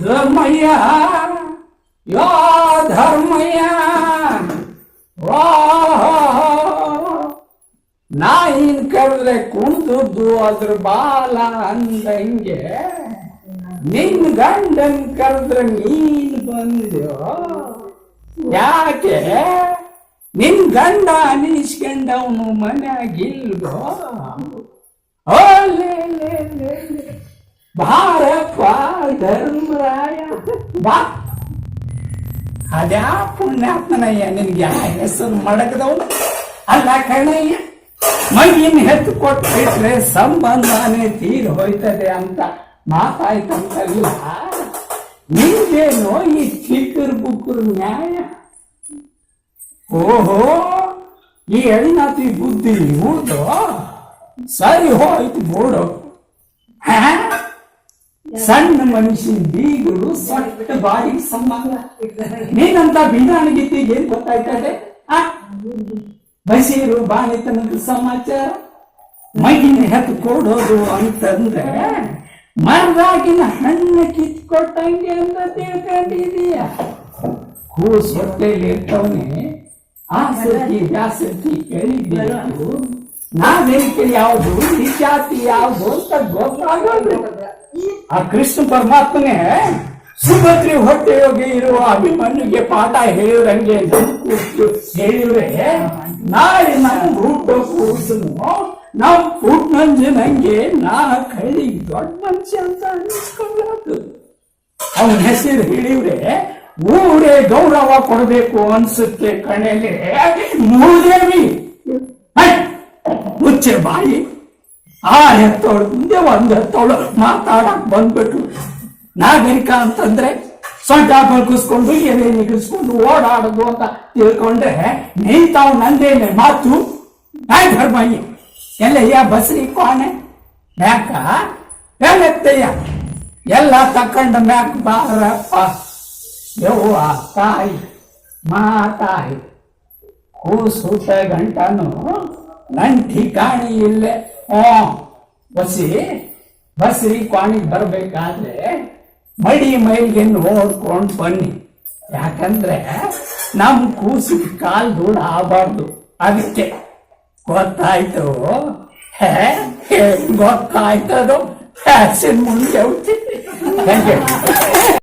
ಧರ್ಮಯ್ಯ, ಯಾ ಧರ್ಮಯ್ಯ ನಾ ನಾಯಿನ್ ಕರೆದ್ರೆ ಕುಂತದ್ದು ಅದ್ರ ಬಾಲ ಅಂದಂಗೆ ನಿನ್ ಗಂಡನ್ ಕರೆದ್ರೆ ನೀನ್ ಬಂದ್ಯೋ? ಯಾಕೆ? ನಿನ್ ಗಂಡ ಅನಿಸ್ಕೊಂಡವನು ಮನ್ಯಾಗಿಲ್ವೋ. ಬಾರಪ್ಪ ಧರ್ಮರಾಯ. ಬಾ. ಅದ್ಯಾ ಪುಣ್ಯಾತ್ಮನಯ್ಯ, ನಿನ್ಗೆ ಯಾ ಹೆಸರು ಮಡಗದವನು? ಅಲ್ಲ ಕಣಯ್ಯ ಮಗಿನ ಹೆತ್ತು ಕೊಟ್ಬಿಟ್ರೆ ಸಂಬಂಧನೇ ತೀರ್ ಹೋಯ್ತದೆ ಅಂತ ಮಾತಾಯ್ತಂತಲ್ಲ ನಿಂದೇನೋ ಈ ಚಿಕ್ಕರು ಬುಕ್ಕರು ನ್ಯಾಯ? ಓಹೋ ಈ ಎಳಿನಾತಿ ಬುದ್ಧಿ ಹೂದು ಸರಿ ಹೋಯ್ತು ಹಾ ಸಣ್ಣ ಮನುಷ್ಯನ ಬೀಗರು ಸೊಟ್ಟ ಬಾಡಿಗೆ ಸಂಬಂಧ. ನೀನಂತ ಬೀದಾಣಿಗಿತ್ತಿ ಏನ್ ಗೊತ್ತಾಯ್ತದೆ? ಬಸೀರು ಬಾಣಿತನದ ಸಮಾಚಾರ? ಮಗಿನ ಹೆತ್ತು ಕೊಡೋದು ಅಂತಂದ್ರೆ, ಮರದಾಗಿನ ಹಣ್ಣು ಕಿತ್ಕೊಟ್ಟಂಗೆ ಅಂತ ತಿಳ್ಕೊಂಡಿದೀಯ ಹೂ ಹೊಟ್ಟೆಲಿ ಇರ್ತವನೆ ಆಸಕ್ತಿ ವ್ಯಾಸಕ್ತಿ ಕಲಿಬೇಕು ನಾವೇನಿಕೆ ಯಾವುದು? ಈ ಜಾತಿ ಯಾವುದು ಅಂತ ಗೊತ್ತಾಗೋದು ಆ ಕೃಷ್ಣ ಪರಮಾತ್ಮನೇ ಸುಭದ್ರಿ ಹೊಟ್ಟೆಯೋಗಿ ಇರುವ ಅಭಿಮನ್ಯುಗೆ ಪಾಠ ಹೇಳಿದಂಗೆ ಹೇಳಿದ್ರೆ ನಾಳೆ ನಾನು ಹುಟ್ಟೋ ಕೂಸನು ನಾವು ಪುಟ್ನಂಜನಂಗೆ ನಾ ಕೈ ದೊಡ್ಡ ಮನುಷ್ಯ ಅಂತ ಅನಿಸ್ಕೊಳ್ಳೋದು. ಅವನ ಹೆಸರು ಹೇಳಿವ್ರೆ ಊರೇ ಗೌರವ ಕೊಡಬೇಕು ಅನ್ಸುತ್ತೆ ಕಣೆಲೆ ಮೂದೇವಿ! ಮುಚ್ಚೆ ಬಾಯಿ. ಆ ಹೆತ್ತವಳು, ಮುಂದೆ ಒಂದು ಹೆತ್ತವಳು ಮಾತಾಡಕ್ ಬಂದ್ಬಿಟ್ಟು ನಾಗರಿಕ ಅಂತಂದ್ರೆ ಸೊಂಟ ಬಲ್ಕಿಸ್ಕೊಂಡು ಎಲೆ ನಿಗಿಸ್ಕೊಂಡು ಓಡಾಡೋದು ಅಂತ ತಿಳ್ಕೊಂಡ್ರೆ ತಾವು ನಂದೇನೆ ಮಾತು. ನಾಯ್ ಧರ್ಮಯ್ಯ ಎಲ್ಲಯ್ಯ ಬಸ್ರಿ ಕೋಣೆ ಮ್ಯಾಕ? ಎಲ್ಲೆತ್ತಯ್ಯ ಎಲ್ಲ ತಕ್ಕಂಡ ಮ್ಯಾಕ್ ಬಾರಪ್ಪ. ಯವ್ವ ತಾಯಿ ಮಾತಾಯಿ. ಕೂಸುಟ ಗಂಟನು ನನ್ನ ಠಿಕಾಣಿ ಇಲ್ಲೇ. ಓ ಬಸಿ ಬಸ್ರಿ ಕ್ವಾಣಿಗೆ ಬರ್ಬೇಕಾದ್ರೆ ಮಡಿ ಮೈಲ್ಗೆ ನೋಡ್ಕೊಂಡು ಬನ್ನಿ. ಯಾಕಂದ್ರೆ ನಮ್ಮ ಕೂಸು ಕಾಲ್ ದೂರ ಆಗಬಾರ್ದು. ಅದಕ್ಕೆ ಗೊತ್ತಾಯ್ತು. ಹೇ ಗೊತ್ತಾಯ್ತದು? ಹ್ಯಾಸಿನ ಮುಂದೆ ಹೋಗ್ತೀನಿ